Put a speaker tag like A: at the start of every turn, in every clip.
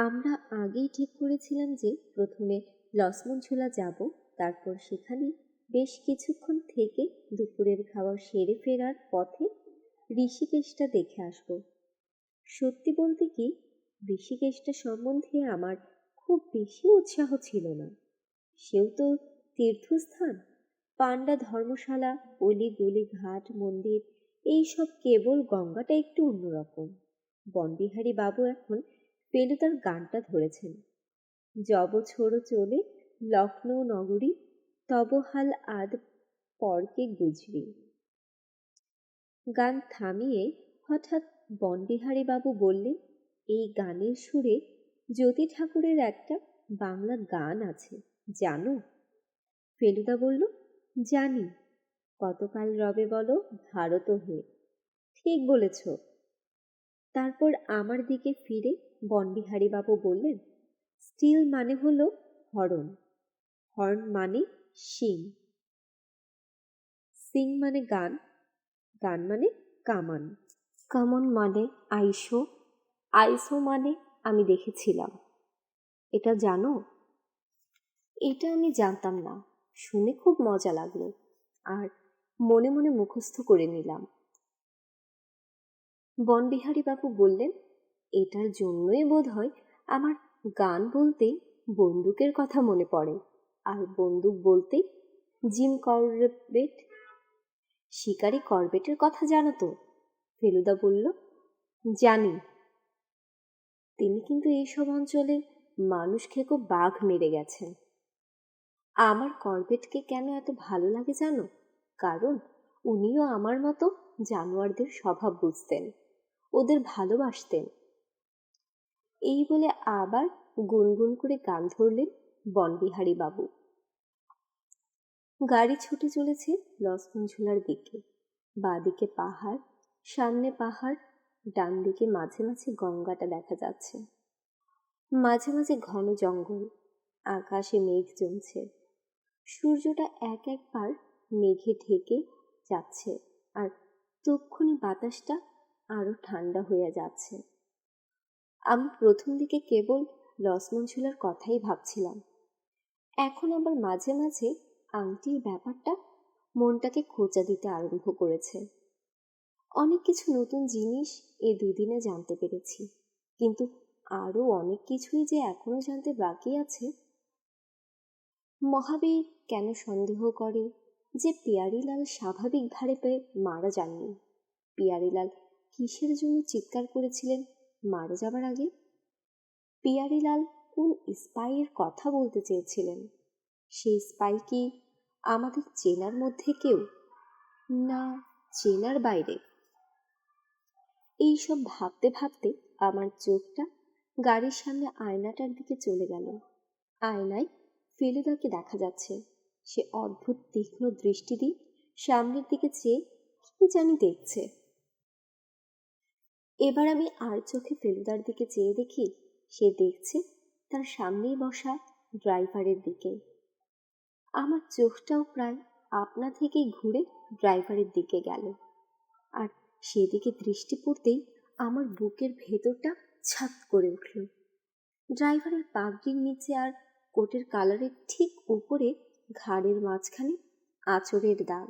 A: আমরা আগেই ঠিক করেছিলাম যে প্রথমে লসমনঝোলা যাব, তারপর সেখানে বেশ কিছুক্ষণ থেকে দুপুরের খাওয়া সেরে ফেরার পথে ঋষিকেশটা দেখে আসব। সত্যি বলতে কি, ঋষিকেশটা সম্বন্ধে আমার খুব বেশি উৎসাহ ছিল না। সেও তো তীর্থস্থান পান্ডা ধর্মশালা, অলি গলি ঘাট, মন্দির এইসব কেবল গঙ্গাটা একটু অন্যরকম। বনবিহারী বাবু এখন ফেলুদার গানটা ধরেছেন। জব ছোড়ো চলে, লখনৌ নগরী তবহাল আদ পরকে গুজরি। গান থামিয়ে হঠাৎ বনবিহারী বাবু বললেন, এই গানের সুরে জ্যোতি ঠাকুরের একটা বাংলা গান আছে, জানো? ফেলুদা বলল, জানি। কতকাল রবে বলো ভারত হে। ঠিক বলেছ। তারপর আমার দিকে ফিরে বনবিহারী বাবু বললেন, স্টিল মানে হলো হরণ। হর্ন মানে সিং সিং মানে গান গান মানে কামান। কামন মানে আইসো। আইসো মানে আমি দেখেছিলাম। এটা জানো? এটা আমি জানতাম না। শুনে খুব মজা লাগল। আর মনে মনে মুখস্থ করে নিলাম। বনবিহারী বাবু বললেন এটার জন্যই বোধ হয় আমার গান বলতেই বন্দুকের কথা মনে পড়ে। আর বন্দুক বলতেই জিম করবেট? শিকারি করবেটের কথা জানো তো? ফেলুদা বলল, জানি। তিনি কিন্তু এইসব অঞ্চলে মানুষ খেকো বাঘ মেরে গেছেন। আমার করবেটকে কেন এত ভালো লাগে জানো? কারণ উনিও আমার মতো জানোয়ারদের স্বভাব বুঝতেন। ওদের ভালোবাসতেন। এই বলে আবার গুনগুন করে গান ধরলেন বনবিহারী বাবু। গাড়ি ছুটে চলেছে লক্ষ্মণঝোলার দিকে। বাদিকে পাহাড়, সামনে পাহাড় ডান দিকে মাঝে মাঝে গঙ্গাটা দেখা যাচ্ছে। মাঝে মাঝে ঘন জঙ্গল, আকাশে মেঘ জমছে। সূর্যটা এক একবার মেঘে ঢেকে যাচ্ছে আর তক্ষুনি বাতাসটা আরও ঠান্ডা হয়ে যাচ্ছে। আমি প্রথম দিকে কেবল লসমনঝুলার কথাই ভাবছিলাম। এখন আবার মাঝে মাঝে আংটির ব্যাপারটা মনটাকে খোঁচা দিতে আরম্ভ করেছে। অনেক কিছু নতুন জিনিস এ দুদিনে জানতে পেরেছি, কিন্তু আরও অনেক কিছুই যে এখনও জানতে বাকি আছে, মহাবীর কেন সন্দেহ করে যে পিয়ারিলাল স্বাভাবিক ভারে পেয়ে মারা যাননি? পিয়ারিলাল কিসের জন্য চিৎকার করেছিলেন? মারা যাবার আগে পিয়ারিলাল কোন স্পাইয়ের কথা বলতে চেয়েছিলেন? সেই স্পাই কি আমাদের চেনার মধ্যে কেউ? না, চেনার বাইরে। এইসব ভাবতে ভাবতে আমার চোখটা গাড়ির সামনে আয়নাটার দিকে চলে গেল। আয়নায় ফেলুদাকে দেখা যাচ্ছে। সে অদ্ভুত তীক্ষ্ণ দৃষ্টি দিয়ে সামনের দিকে চেয়ে কি জানি দেখছে। এবার আমি আর চোখে ফেলুদার দিকে চেয়ে দেখি, সে দেখছে তার সামনেই বসা ড্রাইভারের দিকে। আমার চোখটাও প্রায় আপনা থেকেই ঘুরে ড্রাইভারের দিকে গেল। আর সেদিকে দৃষ্টি পড়তেই আমার বুকের ভেতরটা ছাত করে উঠল। ড্রাইভারের পাগড়ির নিচে আর কোটের কালারের ঠিক উপরে ঘাড়ের মাঝখানে আঁচড়ের দাগ।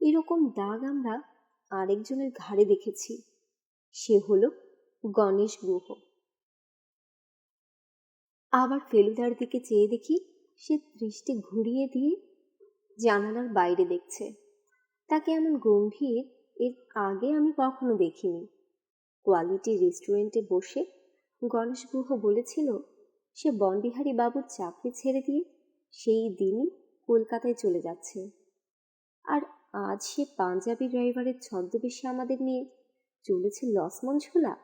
A: এরকম দাগ আমরা আরেকজনের ঘাড়ে দেখেছি। সে হলো গণেশ গুহ। আবার ফেলুদার দিকে চেয়ে দেখি সে দৃষ্টি ঘুরিয়ে দিয়ে জানালার বাইরে দেখছে। তাকে এমন গম্ভীর, এর আগে আমি কখনো দেখিনি। কোয়ালিটি রেস্টুরেন্টে বসে গণেশ গুহ বলেছিল, সে বনবিহারী বাবুর চাকরি ছেড়ে দিয়ে সেই দিনই কলকাতায় চলে যাচ্ছে। আর আজ সে পাঞ্জাবি ড্রাইভারের ছদ্মবেশে আমাদের নিয়ে চলেছে লসমন ঝোলা।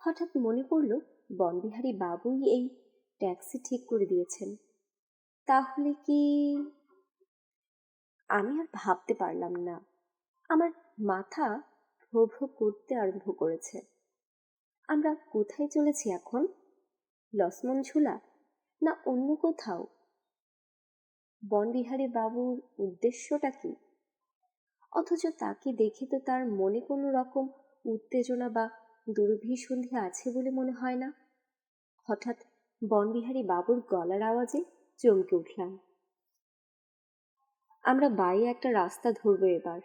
A: হঠাৎ মনে পড়ল, বনবিহারী বাবুই এই ট্যাক্সি ঠিক করে দিয়েছেন। তাহলে কি আমি আর ভাবতে পারলাম না। আমার মাথা ভ্রো ভ্রো করতে আরম্ভ করেছে। আমরা কোথায় চলেছি এখন? লসমন ঝুলা? না অন্য কোথাও? বনবিহারী বাবুর উদ্দেশ্যটা কি? অথচ তাকে দেখে তো তার মনে কোনো রকম উত্তেজনা বা দুর্ভিসন্ধি আছে বলে মনে হয় না। হঠাৎ বনবিহারী বাবুর গলার আওয়াজে চমকে উঠলাম। আমরা বাইরে একটা রাস্তা ধরবো এবার।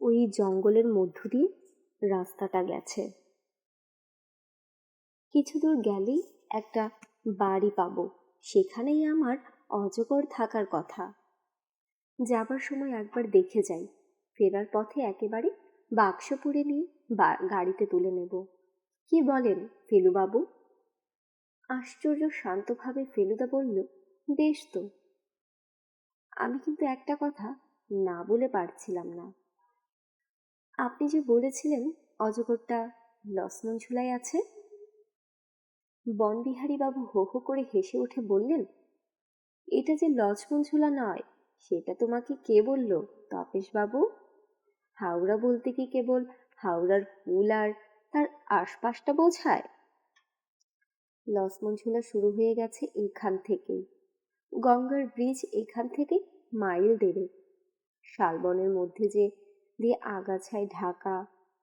A: ওই জঙ্গলের মধ্য দিয়ে রাস্তাটা গেছে। কিছু দূর গেলেই একটা বাড়ি পাবো। সেখানেই আমার অজগর থাকার কথা। যাবার সময় একবার দেখে যাই। ফেরার পথে একেবারে বাক্স পুড়ে নিয়ে গাড়িতে তুলে নেব। কি বলেন ফেলুবাবু? আশ্চর্য শান্তভাবে ফেলুদা বলল, বেশ তো। আমি কিন্তু একটা কথা না বলে পারছিলাম না। আপনি যে বলেছিলেন অজগরটা লক্ষ্মণ ঝুলাই আছে? বনবিহারী বাবু হো হো করে হেসে উঠে বললেন এটা যে লক্ষ্মণ ঝুলা নয়, সেটা তোমাকে কে বলল? তপেশ বাবু হাওড়া বলতে কি কেবল হাওড়ার পুল আর তার আশপাশটা বোঝায়? লক্ষ্মণ ঝুলা শুরু হয়ে গেছে এখান থেকেই গঙ্গার ব্রিজ এখান থেকে মাইল দেড়েক। শালবনের মধ্যে যে দিয়ে আগাছায় ঢাকা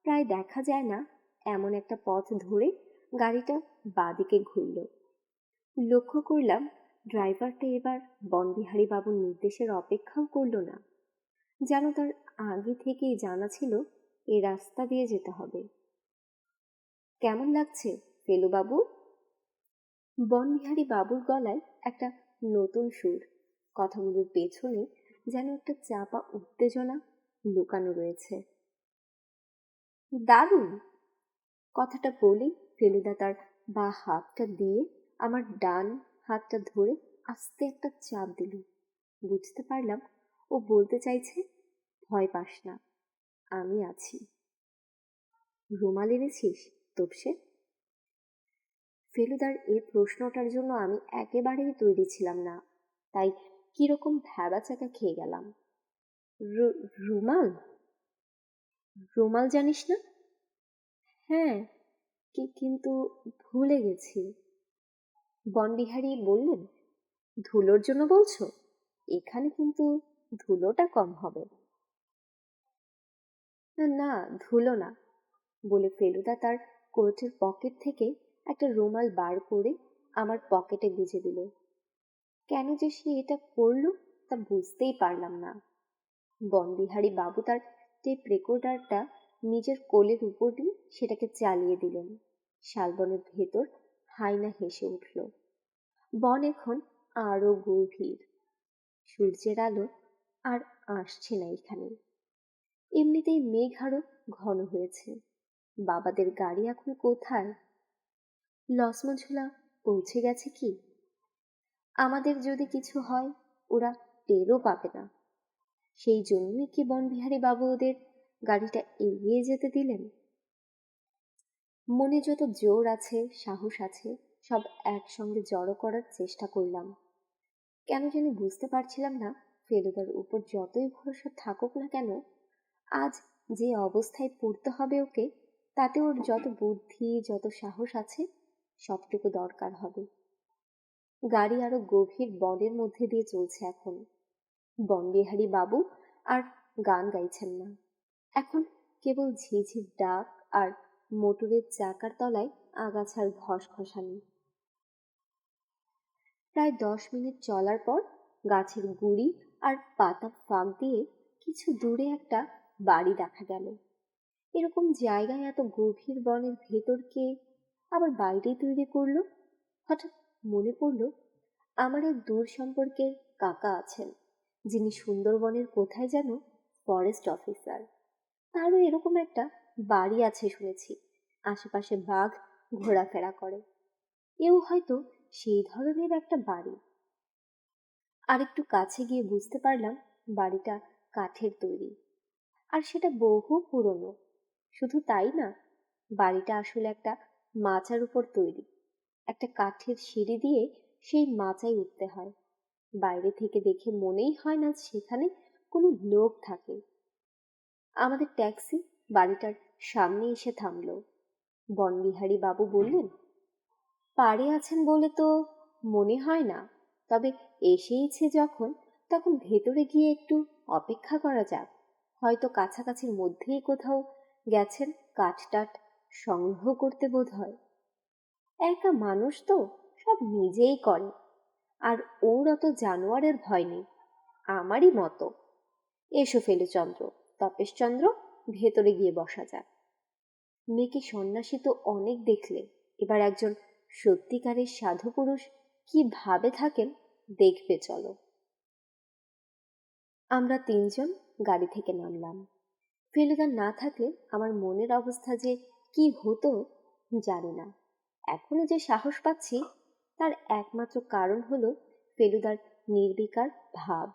A: প্রায় দেখা যায় না, এমন একটা পথ ধরে গাড়িটা বাদিকে ঘুরল। লক্ষ্য করলাম ড্রাইভারটা এবার বনবিহারী বাবুর নির্দেশের অপেক্ষাও করল না। যেন তার আগে থেকেই জানা ছিল, এ রাস্তা দিয়ে যেতে হবে। কেমন লাগছে ফেলুবাবু বনবিহারী বাবুর গলায় একটা নতুন সুর, কথাগুলোর পেছনে যেন একটা চাপা উত্তেজনা লুকানো রয়েছে। দারুণ! কথাটা বলেই ফেলুদা তার বা হাতটা দিয়ে আমার ডান হাতটা ধরে আস্তে একটা চাপ দিল। বুঝতে পারলাম ও বলতে চাইছে, ভয় পাস না, আমি আছি। রুমাল এনেছিস তোপসে? ফেলুদার এই প্রশ্নটার জন্য আমি একেবারেই তৈরি ছিলাম না, তাই কীরকম ভ্যাবাচাকা খেয়ে গেলাম। রুমাল? রুমাল জানিস না? হ্যাঁ কি, কিন্তু ভুলে গেছি। বনবিহারী বললেন ধুলোর জন্য বলছো? এখানে কিন্তু ধুলোটা কম হবে। না, ধুলো না বলে ফেলুদা তার কোটের পকেট থেকে একটা রুমাল বার করে আমার পকেটে গুজে দিল। কেন যে সে এটা করল তা বুঝতেই পারলাম না। বনবিহারী বাবু তার টেপ রেকর্ডারটা নিজের কোলের উপর দিয়ে সেটাকে চালিয়ে দিলেন। শালবনের ভেতর হাইনা হেসে উঠল, বন এখন আরও গভীর। সূর্যের আলো আর আসছে না এখানে। এমনিতেই মেঘ আরও ঘন হয়েছে। বাবাদের গাড়ি এখন কোথায়? লসমঝোলা পৌঁছে গেছে কি? আমাদের যদি কিছু হয়, ওরা টেরও পাবে না। সেই জন্যই কি বনবিহারী বাবু ওদের গাড়িটা এগিয়ে যেতে দিলেন? মনে যত জোর আছে, সাহস আছে, সব একসঙ্গে জড়ো করার চেষ্টা করলাম। কেন জানি বুঝতে পারছিলাম না, ফেলুদার উপর যতই ভরসা থাকুক না কেন, আজ যে অবস্থায় পড়তে হবে ওকে, তাতে ওর যত বুদ্ধি, যত সাহস আছে, সবটুকু দরকার হবে। গাড়ি আরও গভীর বনের মধ্যে দিয়ে চলছে এখন। বনবিহারী বাবু আর গান গাইছেন না। এখন কেবল ঝিঝির ডাক আর মোটরের চাকার তলায় আগাছার ঘষ ঘষানি প্রায় দশ মিনিট চলার পর গাছের গুড়ি আর পাতা ফাঁক দিয়ে কিছু দূরে একটা বাড়ি দেখা গেল। এরকম জায়গায় এত গভীর বনের ভেতরকে আবার বাইরে তৈরি করল? হঠাৎ মনে পড়ল, আমার এক দূর সম্পর্কের কাকা আছেন, যিনি সুন্দরবনের কোথায় যেন ফরেস্ট অফিসার তারও এরকম একটা বাড়ি আছে শুনেছি। আশেপাশে বাঘ ঘোরাফেরা করে। এও হয়তো সেই ধরনের একটা বাড়ি। আর একটু কাছে গিয়ে বুঝতে পারলাম বাড়িটা কাঠের তৈরি। আর সেটা বহু পুরনো। শুধু তাই না, বাড়িটা আসলে একটা মাচার উপর তৈরি। একটা কাঠের সিঁড়ি দিয়ে সেই মাচায় উঠতে হয়। বাইরে থেকে দেখে মনেই হয় না সেখানে কোনো লোক থাকে। আমাদের ট্যাক্সি বাড়িটার সামনে এসে থামলো। বনবিহারী বাবু বললেন পাড়ে আছেন বলে তো মনে হয় না। তবে এসেইছে যখন তখন ভেতরে গিয়ে একটু অপেক্ষা করা যাক। হয়তো কাছাকাছির মধ্যেই কোথাও গেছেন কাঠ টাট সংগ্রহ করতে বোধ হয় একা মানুষ তো সব নিজেই করে। আর ওর অত জানোয়ারের ভয় নেই। আমারই মতো। এসো ফেলুচন্দ্র তপেশচন্দ্র। ভেতরে গিয়ে বসা যাক। মেয়েকে সন্ন্যাসী তো অনেক দেখলে, এবার একজন সত্যিকারের সাধু পুরুষ কি ভাবে থাকেন দেখবে চলো। আমরা তিনজন গাড়ি থেকে নামলাম। ফেলুদা না থাকলে আমার মনের অবস্থা যে কি হতো জানি না। এখনও যে সাহস পাচ্ছি, তার একমাত্র কারণ হলো ফেলুদার নির্বিকার ভাব।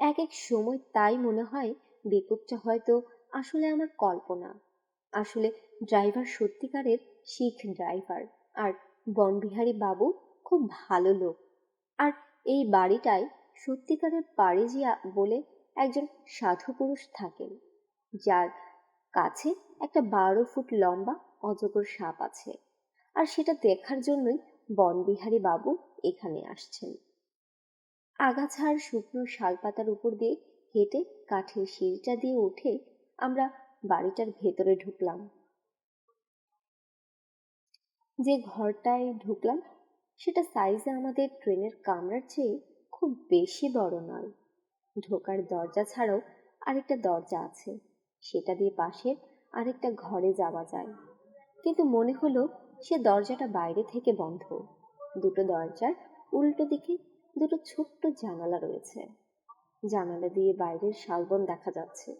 A: এক এক সময় তাই মনে হয় বিপদটা হয়তো আসলে আমার কল্পনা। আসলে ড্রাইভার সত্যিকারের শিখ ড্রাইভার, আর বনবিহারী বাবু খুব ভালো লোক। আর এই বাড়িটায় সত্যিকারের পারিজিয়া বলে একজন সাধু পুরুষ থাকেন, যার কাছে একটা বারো ফুট লম্বা অজগর সাপ আছে। আর সেটা দেখার জন্যই বনবিহারী বাবু এখানে আসছেন। আগাছার শুকনো শালপাতার উপর দিয়ে হেঁটে কাঠের সিঁড়িটা দিয়ে উঠে আমরা বাড়িটার ভেতরে ঢুকলাম। যে ঘরটায় ঢুকলাম, সেটা সাইজে আমাদের ট্রেনের কামরার চেয়ে খুব বেশি বড় নয়। ঢোকার দরজা ছাড়াও আরেকটা দরজা আছে। সেটা দিয়ে পাশে আরেকটা ঘরে যাওয়া যায়। কিন্তু মনে হলো সে দরজাটা বাইরে থেকে বন্ধ। দুটো দরজার উল্টো দিকে দুটো ছোট্ট জানালা রয়েছে। জানালা দিয়ে বাইরের শালবন দেখা যাচ্ছে।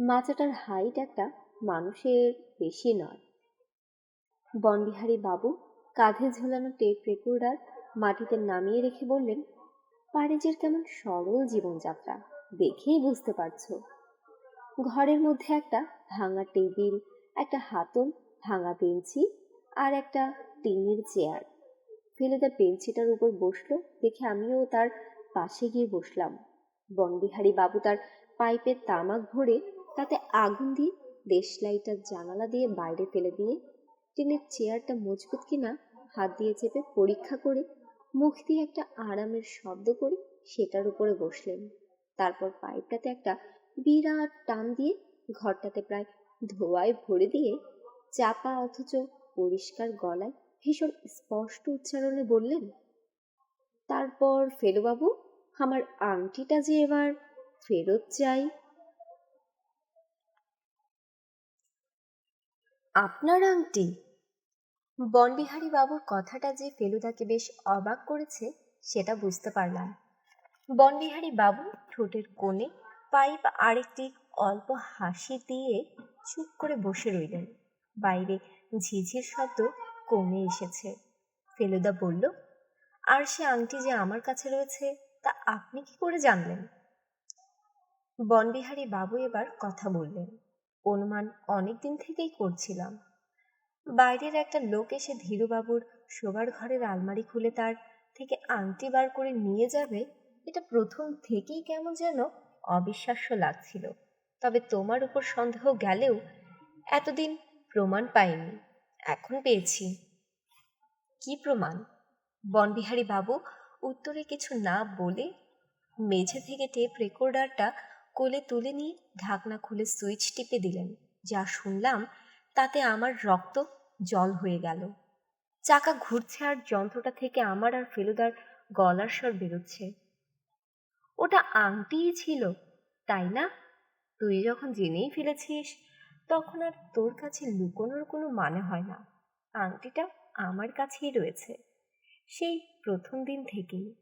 A: মাচাটার হাইট একটা মানুষের বেশি নয়। বনবিহারী বাবু কাঁধে ঝোলানো টেপ রেকর্ডার মাটিতে নামিয়ে রেখে বললেন, পারিজের কেমন সরল জীবনযাত্রা, দেখেই বুঝতে পারছ। ঘরের মধ্যে একটা ভাঙা টেবিল, একটা হাতল, ভাঙা বেঞ্চি আর একটা টিনের চেয়ার। ফেলে ফেলুদা বেঞ্চিটার উপর বসল, দেখে আমিও তার পাশে গিয়ে বসলাম। বনবিহারী বাবু তার পাইপের তামাক ভরে তাতে আগুন দিয়ে দেশলাইটার জানালা দিয়ে বাইরে ফেলে দিয়ে টিনের চেয়ারটা মজবুত কিনা হাত দিয়ে চেপে পরীক্ষা করে মুখ দিয়ে একটা আরামের শব্দ করে সেটার উপরে বসলেন। তারপর পাইপটাতে একটা বিরাট টান দিয়ে ঘরটাতে প্রায় ধোয়ায় ভরে দিয়ে চাপা অথচ পরিষ্কার গলায় ভীষণ স্পষ্ট উচ্চারণে বললেন, তারপর ফেলুবাবু আমার আংটিটা যে এবার ফেরত চাই। আপনার আংটি? বনবিহারী বাবুর কথাটা যে ফেলুদাকে বেশ অবাক করেছে, সেটা বুঝতে পারলাম। বনবিহারী বাবু ঠোঁটের কোণে পাইপ আরেকটি অল্প হাসি দিয়ে চুপ করে বসে রইলেন। বাইরে ঝিঝির শব্দ কমে এসেছে। ফেলুদা বলল, আর সে আংটি যে আমার কাছে রয়েছে তা আপনি কি করে জানলেন? বনবিহারী বাবু এবার কথা বললেন। অনুমান অনেক দিন থেকেই করছিলাম। বাইরের একটা লোক এসে ধীরুবাবুর শোবার ঘরের আলমারি খুলে তার থেকে আংটি বার করে নিয়ে যাবে, এটা প্রথম থেকেই কেমন যেন অবিশ্বাস্য লাগছিল। তবে তোমার উপর সন্দেহ গেলেও এতদিন প্রমাণ পাইনি। এখন পেয়েছি। কি প্রমাণ? বনবিহারী বাবু উত্তরে কিছু না বলে মেঝে থেকে টেপ রেকর্ডারটা কোলে তুলে নিয়ে ঢাকনা খুলে সুইচ টিপে দিলেন। যা শুনলাম তাতে আমার রক্ত জল হয়ে গেল। চাকা ঘুরছে আর যন্ত্রটা থেকে আমার আর ফেলুদার গলার স্বর বেরোচ্ছে। ওটা আংটিই ছিল, তাই না? তুই যখন জেনেই ফেলেছিস, তখন আর তোর কাছে লুকোনোর কোনো মানে হয় না। আংটিটা আমার কাছেই রয়েছে। সেই প্রথম দিন থেকেই।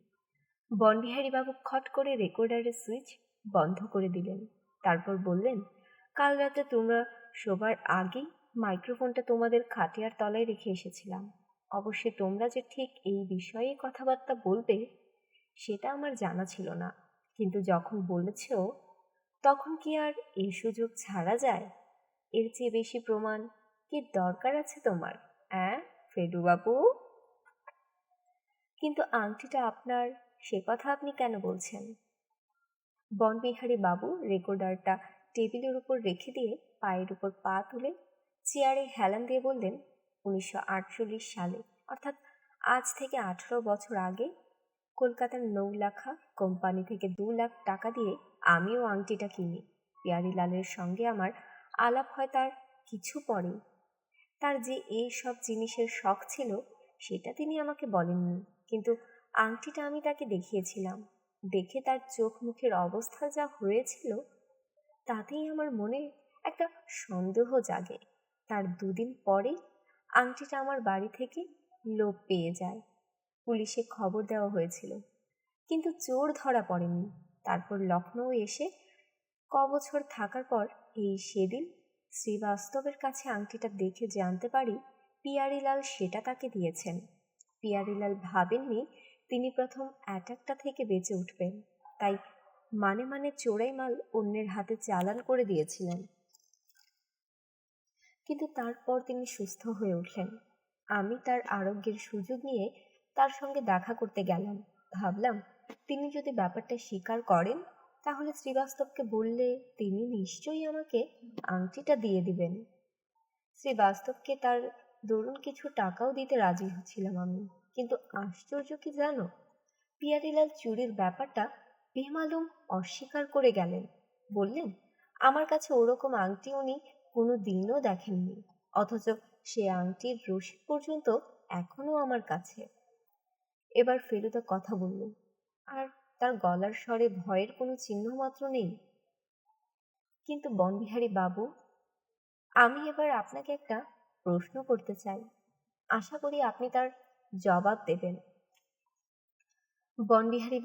A: বনবিহারী বাবু খট করে রেকর্ডারের সুইচ বন্ধ করে দিলেন। তারপর বললেন, কাল রাতে তোমরা শোবার আগেই মাইক্রোফোনটা তোমাদের খাটিয়ার তলায় রেখে এসেছিলাম। অবশ্যই তোমরা যে ঠিক এই বিষয়ে কথাবার্তা বলবে, সেটা আমার জানা ছিল না। কিন্তু যখন বলেছ, তখন কি আর এই সুযোগ ছাড়া যায়? এর চেয়ে বেশি প্রমাণ কি দরকার আছে তোমার হ্যাঁ ফেডুবাবু কিন্তু আংটিটা আপনার, সে কথা আপনি কেন বলছেন? বনবিহারী বাবু রেকর্ডারটা টেবিলের উপর রেখে দিয়ে পায়ের উপর পা তুলে চেয়ারে হেলান দিয়ে বললেন, উনিশশো আটচল্লিশ সালে, অর্থাৎ আজ থেকে আঠারো বছর আগে, কলকাতার নৌলাখা কোম্পানি থেকে দু লাখ টাকা দিয়ে আমিও আংটিটা কিনি। পিয়ারিলালের সঙ্গে আমার আলাপ হয় তার কিছু পরে তার যে এই সব জিনিসের শখ ছিল সেটা তিনি আমাকে বলেননি। কিন্তু আংটিটা আমি তাকে দেখিয়েছিলাম। দেখে তার চোখ মুখের অবস্থা যা হয়েছিল, তাতেই আমার মনে একটা সন্দেহ জাগে। তার দুদিন পরেই আংটিটা আমার বাড়ি থেকে লোপ পেয়ে যায়। পুলিশে খবর দেওয়া হয়েছিল। কিন্তু চোর ধরা পড়েনি। তারপর লখনৌ এসে ক বছর থাকার পর এই সেদিন শ্রীবাস্তবের কাছে আংটিটা দেখে জানতে পারি পিয়ারিলাল সেটা তাকে দিয়েছেন। পিয়ারিলাল ভাবেননি তিনি প্রথম অ্যাটাকটা থেকে বেঁচে উঠবেন। তাই মানে মানে চোরাই মাল অন্যের হাতে চালান করে দিয়েছিলেন। কিন্তু তারপর তিনি সুস্থ হয়ে উঠলেন। আমি তার আরোগ্যের সুযোগ নিয়ে তার সঙ্গে দেখা করতে গেলাম। ভাবলাম, তিনি যদি ব্যাপারটা স্বীকার করেন, তাহলে শ্রীবাস্তবকে বললে তিনি নিশ্চয়ই আমাকে আংটিটা দিয়ে দিবেন। শ্রীবাস্তবকে তার দরুন কিছু টাকাও দিতে রাজি হচ্ছিলাম আমি। কিন্তু আশ্চর্য কি জানো? পিয়ারিলাল চুরির ব্যাপারটা বেমালুম অস্বীকার করে গেলেন। বললেন, আমার কাছে ওরকম আংটি উনি কোনো দিনও দেখেননি, অথচ সে আংটির রশিদ পর্যন্ত এখনও আমার কাছে। এবার ফেলুদা কথা বলল, আর তার গলার স্বরে ভয়ের কোনো চিহ্ন মাত্র নেই? কিন্তু বনবিহারী বাবু, আমি এবার আপনাকে একটা প্রশ্ন করতে চাই। আশা করি আপনি তার জবাব দেবেন।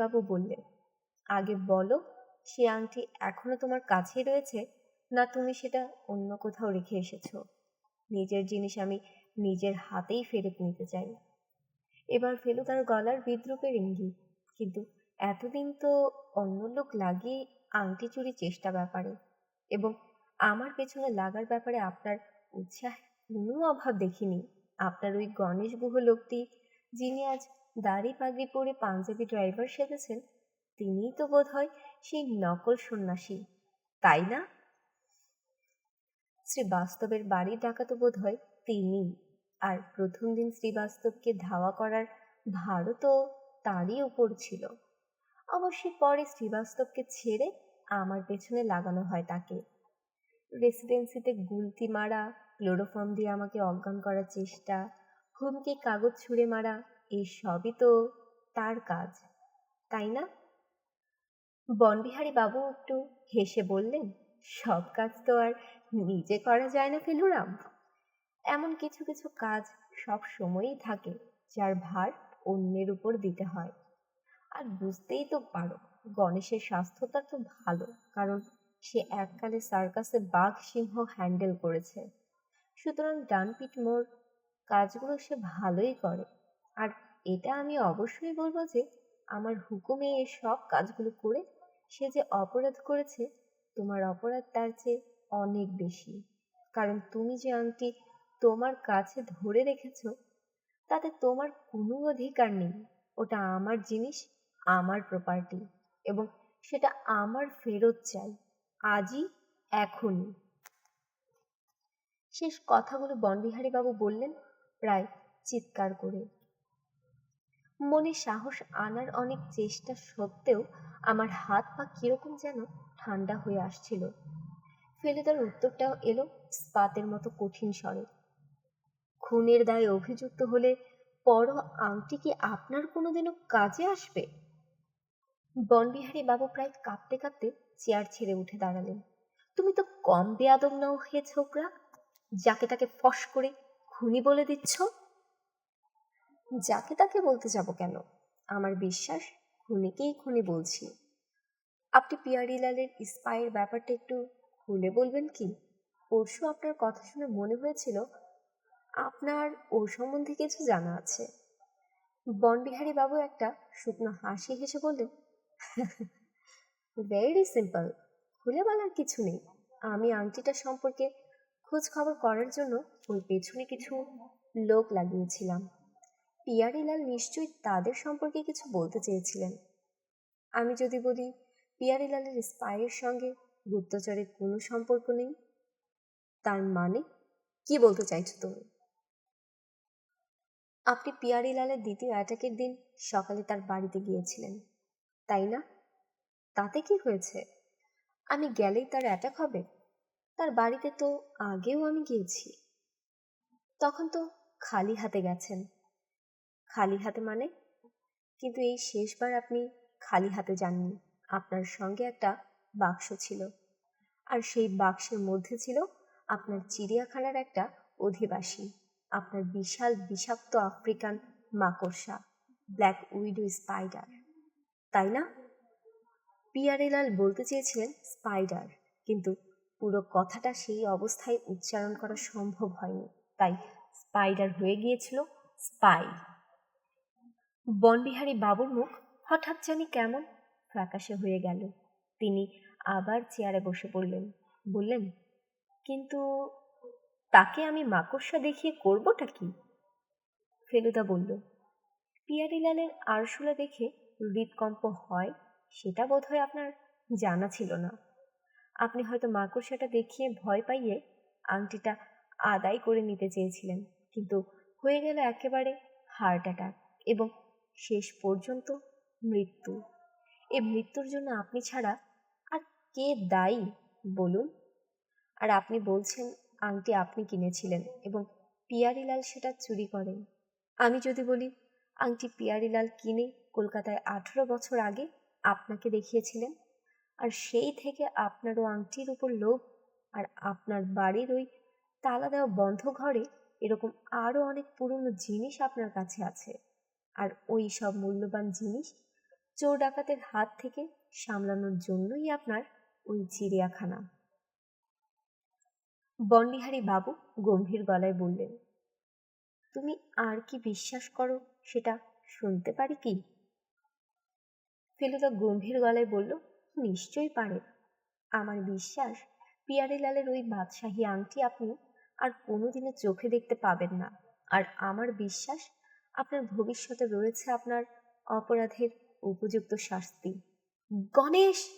A: বাবু বললেন, আগে বলো, সে আংটি এখনও তোমার কাছেই রয়েছে, না তুমি সেটা অন্য কোথাও রেখে এসেছ? নিজের জিনিস আমি নিজের হাতেই ফেরত নিতে চাই। এবার ফেলু তার গলার বিদ্রুপের ইঙ্গিত, কিন্তু এতদিন তো অন্য লোক লাগিয়ে আংটি চুরি চেষ্টা ব্যাপারে, এবং আমার পেছনে লাগার ব্যাপারে আপনার উৎসাহ কোনো অভাব দেখিনি। আপনার ওই গণেশ গুহ লোকটি, যিনি আজ দাড়ি পাগড়ি পরে পাঞ্জাবি ড্রাইভার সেজেছেন, তিনিই তো বোধ হয় সেই নকল সন্ন্যাসী, তাই না? শ্রীবাস্তবের বাড়ির ডাকাতো বোধ হয় তিনি, আর প্রথম দিন শ্রীবাস্তবকে ধাওয়া করার ভারও তো তারই উপর ছিল। অবশ্যই পরে শ্রীবাস্তবকে ছেড়ে আমার পেছনে লাগানো হয় তাকে। রেসিডেন্সিতে গুলতি মারা ক্লোরোফর্ম দিয়ে আমাকে অজ্ঞান করার চেষ্টা, হুমকি, কাগজ ছুঁড়ে মারা এই সবই তো তার কাজ, তাই না? বনবিহারী বাবু একটু হেসে বললেন, সব কাজ তো আর নিজে করা যায় না ফেলুরাম। এমন কিছু কিছু কাজ সব সময়ই থাকে, যার ভার অন্যের উপর দিতে হয়। আর বুঝতেই তো পারো, গণেশের স্বাস্থ্যটা তো ভালো, কারণ সে এককালে সার্কাসে বাঘ সিংহ হ্যান্ডেল করেছে। সুতরাং ডানপিট মোর কাজগুলো সে ভালোই করে। আর এটা আমি অবশ্যই বলব যে, আমার হুকুমে এই সব কাজগুলো করে সে যে অপরাধ করেছে, তোমার অপরাধ তার চেয়ে অনেক বেশি। কারণ তুমি যে আংটি তোমার কাছে ধরে রেখেছ, তাতে তোমার কোনো অধিকার নেই। ওটা আমার জিনিস, আমার প্রপার্টি এবং সেটা আমার ফেরত চাই। আজই, এখনই। শেষ কথাগুলো বনবিহারী বাবু বললেন প্রায় চিৎকার করে। মনে সাহস আনার অনেক চেষ্টা সত্ত্বেও আমার হাত পা কীরকম যেন ঠান্ডা হয়ে আসছিল। ফেলুদার উত্তরটাও এলো স্পাতের মতো কঠিন স্বরে। খুনের দায়ে অভিযুক্ত হলে পর আংটি কি আপনার কোনোদিনও কাজে আসবে? বনবিহারী বাবু প্রায় কাঁপতে কাঁপতে চেয়ার ছেড়ে উঠে দাঁড়ালেন। তুমি তো কম বেয়াদব নাও হে ছোকরা। যাকে তাকে ফস করে খুনি বলে দিচ্ছ? যাকে তাকে বলতে যাব কেন? আমার বিশ্বাস, খুনিকেই খুনি বলছি। আপনি পিয়ারিলালের স্পাইয়ের ব্যাপারটা একটু খুলে বলবেন কি? পরশু আপনার কথা শুনে মনে হয়েছিল, আপনার ওর সম্বন্ধে কিছু জানা আছে। বনবিহারী বাবু একটা শুকনো হাসি হেসে বললেন ভেরি সিম্পল খুলে বলার কিছু নেই। আমি আংটিটা সম্পর্কে খোঁজ খবর করার জন্য ওই পেছনে কিছু লোক লাগিয়েছিলাম। পিয়ারিলাল নিশ্চয়ই তাদের সম্পর্কে কিছু বলতে চেয়েছিলেন। আমি যদি বলি পিয়ারিলালের স্পাইয়ের সঙ্গে গুপ্তচরের কোনো সম্পর্ক নেই? তার মানে কি বলতে চাইছো তুমি? আপনি পিয়ারিলালের দ্বিতীয় অ্যাটাকের দিন সকালে তার বাড়িতে গিয়েছিলেন, তাই না? তাতে কি হয়েছে? আমি গেলেই তার অ্যাটাক হবে? তার বাড়িতে তো আগেও আমি গিয়েছি। তখন তো খালি হাতে গেছেন। খালি হাতে মানে? কিন্তু এই শেষবার আপনি খালি হাতে যাননি। আপনার সঙ্গে একটা বাক্স ছিল। আর সেই বাক্সের মধ্যে ছিল আপনার চিড়িয়াখানার একটা অধিবাসী। আপনার বিশাল বিষাক্ত আফ্রিকান মাকড়সা, ব্ল্যাক উইডো স্পাইডার। তাই না? পিয়ারেলাল বলতে চেয়েছিলেন স্পাইডার, কিন্তু পুরো কথাটা সেই অবস্থায় উচ্চারণ করা সম্ভব হয়নি। তাই স্পাইডার হয়ে গিয়েছিল স্পাই বনবিহারী বাবুর মুখ হঠাৎ জানি কেমন ফ্যাকাশে হয়ে গেল। তিনি আবার চেয়ারে বসে পড়লেন। বললেন, কিন্তু তাকে আমি মাকড়সা দেখিয়ে করবোটা কি? ফেলুদা বলল, পিয়ারিলালের আরশুলা দেখে হৃদকম্প হয়, সেটা বোধহয় আপনার জানা ছিল না। আপনি হয়তো মাকড়সাটা দেখিয়ে ভয় পাইয়ে আংটিটা আদায় করে নিতে চেয়েছিলেন। কিন্তু হয়ে গেল একেবারে হার্ট অ্যাটাক এবং শেষ পর্যন্ত মৃত্যু। এ মৃত্যুর জন্য আপনি ছাড়া আর কে দায়ী বলুন? আর আপনি বলছেন আংটি আপনি কিনেছিলেন এবং পিয়ারিলাল সেটা চুরি করেন। আমি যদি বলি, আংটি পিয়ারিলাল কিনে কলকাতায় আঠেরো বছর আগে আপনাকে দেখিয়েছিলেন আর সেই থেকে আপনারও আংটির উপর লোভ আর আপনার বাড়ির ওই তালা দেওয়া বন্ধ ঘরে এরকম আরও অনেক পুরনো জিনিস আপনার কাছে আছে। আর ওই সব মূল্যবান জিনিস চোর ডাকাতের হাত থেকে সামলানোর জন্যই আপনার ওই চিড়িয়াখানা। বনবিহারী বাবু গম্ভীর গলায় বললেন, তুমি আর কি বিশ্বাস করো সেটা শুনতে পারি কি? ফেলুদা গম্ভীর গলায় বলল নিশ্চয়ই পারে আমার বিশ্বাস পিয়ারিলালের ওই বাদশাহী আংটি আপনি আর কোনোদিনও চোখে দেখতে পাবেন না। আর আমার বিশ্বাস, আপনার ভবিষ্যতে রয়েছে আপনার অপরাধের উপযুক্ত শাস্তি। গণেশ!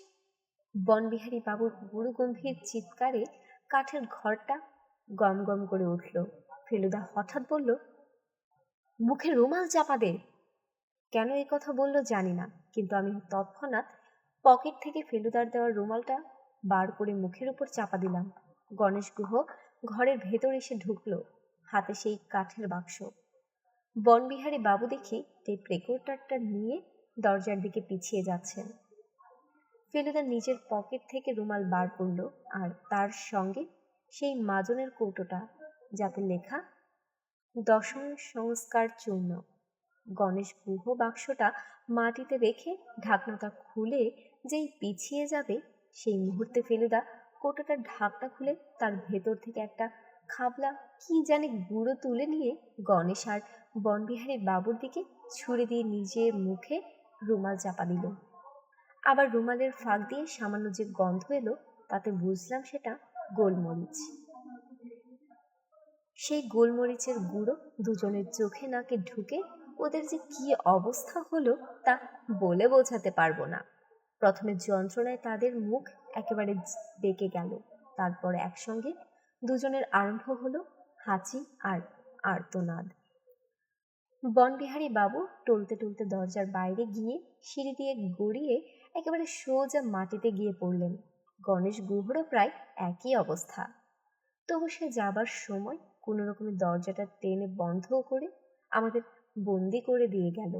A: বনবিহারী বাবুর গুরু গম্ভীর চিৎকারে কাঠের ঘরটা গম গম করে উঠল। ফেলুদা হঠাৎ বলল, মুখে রুমাল চাপা দে। কেন এই কথা বলল জানি না, কিন্তু আমি তৎক্ষণাৎ পকেট থেকে ফেলুদার দেওয়ার রুমালটা বার করে মুখের উপর চাপা দিলাম। গণেশ গুহ ঘরের ভেতর এসে ঢুকলো, হাতে সেই কাঠের বাক্স। বনবিহারী বাবু দেখি টেপ রেকর্ডারটা নিয়ে দরজার দিকে পিছিয়ে যাচ্ছেন ফেলুদা নিজের পকেট থেকে রুমাল বার করল আর তার সঙ্গে সেই মাজনের কৌটোটা, যাতে লেখা, দশম সংস্কার চূর্ণ। গণেশ গুহ বাক্সটা মাটিতে রেখে ঢাকনাটা খুলে যেই পিছিয়ে যাবে, সেই মুহূর্তে ফেলুদা কৌটোটার ঢাকনা খুলে তার ভেতর থেকে একটা খাবলা কি জানে গুঁড়ো তুলে নিয়ে গণেশ আর বনবিহারী বাবুর দিকে ছুড়ে দিয়ে নিজের মুখে রুমাল চাপা দিল। আবার রুমালের ফাঁক দিয়ে সামান্য যে গন্ধ এলো, তাতে বুঝলাম সেটা গোলমরিচ। সেই গোলমরিচের গুঁড়ো দুজনের চোখে নাকে ঢুকে ওদের যে কি অবস্থা হলো তা বলে বোঝাতে পারব না। প্রথমে যন্ত্রণায় তাদের মুখ একেবারে বেঁকে গেল। তারপর একসঙ্গে দুজনের আরম্ভ হলো হাঁচি আর আর্তনাদ। বনবিহারী বাবু টলতে টলতে দরজার বাইরে গিয়ে সিঁড়ি দিয়ে গড়িয়ে একেবারে সোজা মাটিতে গিয়ে পড়লেন। গণেশ গুহরও প্রায় একই অবস্থা। তবু সে যাবার সময় কোনো রকমের দরজাটা টেনে বন্ধ করে আমাদের বন্দি করে দিয়ে গেল।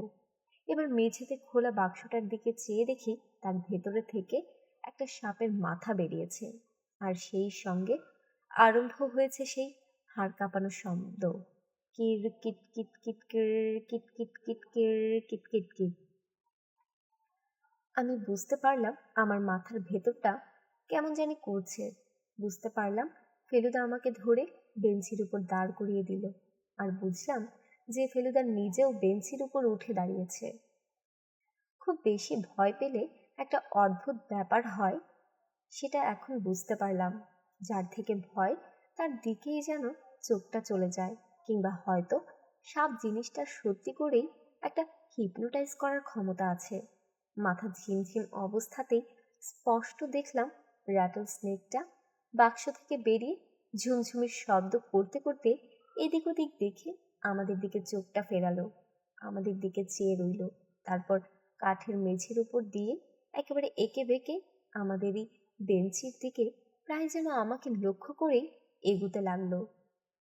A: এবার মেঝেতে খোলা বাক্সটার দিকে চেয়ে দেখি তার ভেতরে থেকে একটা সাপের মাথা বেরিয়েছে আর সেই সঙ্গে আরম্ভ হয়েছে সেই হাড় কাঁপানো শব্দ। কির, কিট কিট কিট কিট কিট কিট, কির, কিট কিট কিট। আমি বুঝতে পারলাম আমার মাথার ভেতরটা কেমন জানি করছে। বুঝতে পারলাম ফেলুদা আমাকে ধরে বেঞ্চির উপর দাঁড় করিয়ে দিল আর বুঝলাম যে ফেলুদা নিজেও বেঞ্চির উপর উঠে দাঁড়িয়েছে। খুব বেশি ভয় পেলে একটা অদ্ভুত ব্যাপার হয়, সেটা এখন বুঝতে পারলাম। যার থেকে ভয়, তার দিকেই যেন চোখটা চলে যায়, কিংবা হয়তো সাপ জিনিসটা সত্যি করেই একটা হিপনোটাইজ করার ক্ষমতা আছে। মাথা ঝিমঝিম অবস্থাতেই স্পষ্ট দেখলাম র্যাটল স্নেকটা বাক্স থেকে বেরিয়ে ঝুমঝুমির শব্দ করতে করতে এদিক ওদিক দেখে আমাদের দিকে চোখটা ফেরালো, আমাদের দিকে চেয়ে রইল, তারপর কাঠের মেঝের উপর দিয়ে একেবারে এঁকে বেঁকে আমাদেরই বেঞ্চির দিকে প্রায় যেন আমাকে লক্ষ্য করেই এগুতে লাগল।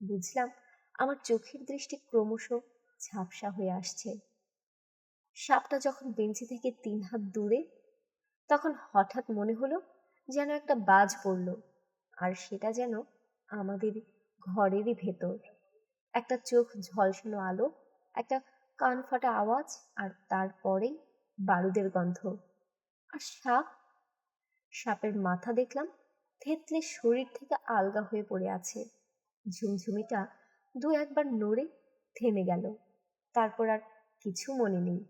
A: বুঝলাম আমার চোখের দৃষ্টি ক্রমশ ঝাপসা হয়ে আসছে। সাপটা যখন বেঞ্চি থেকে তিন হাত দূরে, তখন হঠাৎ মনে হলো যেন একটা বাজ পড়ল, আর সেটা যেন আমাদের ঘরেরই ভেতর। একটা চোখ ঝলসানো আলো, একটা কান ফাটা আওয়াজ, আর তারপরেই বারুদের গন্ধ। আর সাপ? সাপের মাথা দেখলাম, থেতলে শরীর থেকে আলগা হয়ে পড়ে আছে। ঝুমঝুমিটা দু একবার নড়ে থেমে গেল। তারপর আর কিছু মনে নেই।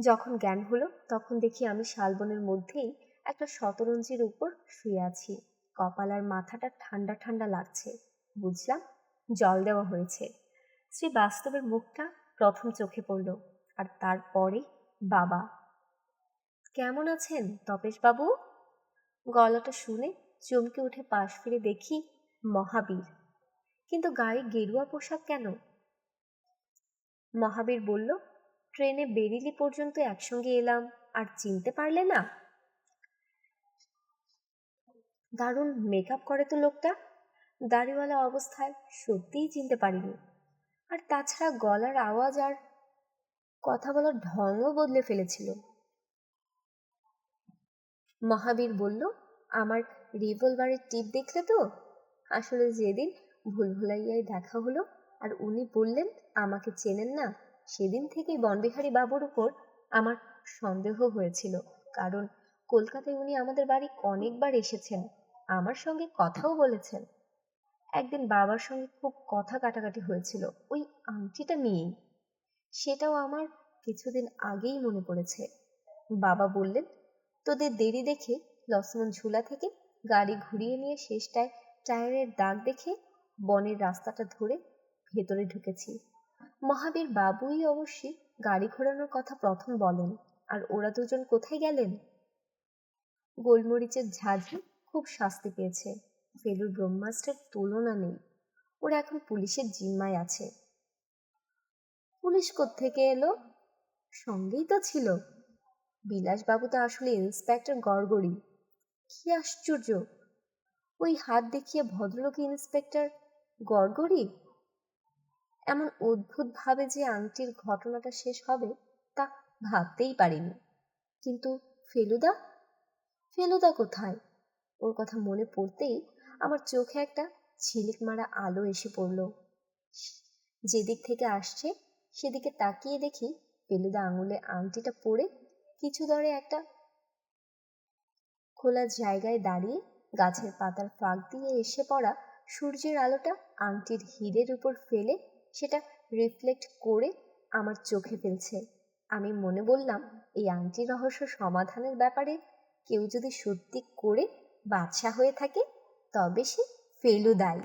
A: যখন জ্ঞান হলো, তখন দেখি আমি শালবনের মধ্যেই একটা শতরঞ্জির উপর শুয়ে আছি। কপাল আর মাথাটা ঠান্ডা ঠান্ডা লাগছে। বুঝলাম, জল দেওয়া হয়েছে। শ্রী বাস্তবের মুখটা প্রথম চোখে পড়ল, আর তারপরে বাবা। কেমন আছেন তপেশ বাবু গলাটা শুনে চমকে উঠে পাশ ফিরে দেখি মহাবীর। কিন্তু গায়ে গেরুয়া পোশাক কেন? মহাবীর বলল, ট্রেনে বেরিলি পর্যন্ত একসঙ্গে এলাম, আর চিনতে পারলে না? দারুণ মেকআপ করে তো লোকটা। দাড়িওয়ালা অবস্থায় সত্যিই চিনতে পারিনি। আর তাছাড়া গলার আওয়াজ আর কথা বলার ঢংও বদলে ফেলেছিল। মহাবীর বলল, আমার রিভলভারের টিপ দেখলে তো? আসলে যেদিন ভুলভুলাইয়ায় দেখা হলো আর উনি বললেন, আমাকে চেনেন না, সেদিন থেকেই বনবিহারী বাবুর উপর আমার সন্দেহ হয়েছিল, কারণ কলকাতায় উনি আমাদের বাড়ি অনেকবার এসেছেন, আমার সঙ্গে কথাও বলেছেন। একদিন বাবার সঙ্গে খুব কথা কাটাকাটি হয়েছিল, ওই আংটিটা নিয়েই। সেটাও আমার কিছুদিন আগেই মনে পড়েছে। বাবা বললেন, তোদের দেরি দেখে লক্ষ্মণ ঝুলা থেকে গাড়ি ঘুরিয়ে নিয়ে শেষটায় টায়ারের দাগ দেখে বনের রাস্তাটা ধরে ভেতরে ঢুকেছি। মহাবীর বাবুই অবশ্যই গাড়ি ঘোরানোর কথা প্রথম বলেন, আর ওরা দুজন কোথায় গেলেন? গোলমরিচের ঝাঁঝি খুব শাস্তি পেয়েছে। ফেলুর ব্রহ্মাস্ত্রের তুলনা নেই। ওরা এখন পুলিশের জিম্মায় আছে। পুলিশ থেকে এলো? সঙ্গেই তো ছিল। বিলাসবাবু তো আসলে ইন্সপেক্টর গড়গড়ি। কি আশ্চর্য! ওই হাত দেখিয়ে ভদ্রলোক ইন্সপেক্টর গড়গড়ি? এমন অদ্ভুতভাবে যে আংটির ঘটনাটা শেষ হবে তা ভাবতেই পারিনি। কিন্তু ফেলুদা? ফেলুদা কোথায়? ওর কথা মনে পড়তেই আমার চোখে একটা ঝিলিক মারা আলো এসে পড়ল। যেদিক থেকে আসছে সেদিকে তাকিয়ে দেখি ফেলুদা আঙুলে আংটিটা পরে কিছু দরে একটা খোলা জায়গায় দাঁড়িয়ে গাছের পাতার ফাঁক দিয়ে এসে পড়া সূর্যের আলোটা আংটির হিরের উপর ফেলে সেটা রিফ্লেক্ট করে আমার চোখে ফেলছে। আমি মনে বললাম, এই আংটি রহস্য সমাধানের ব্যাপারে কেউ যদি সত্যি করে বাদশা হয়ে থাকে, তবে সে ফেলুদাই।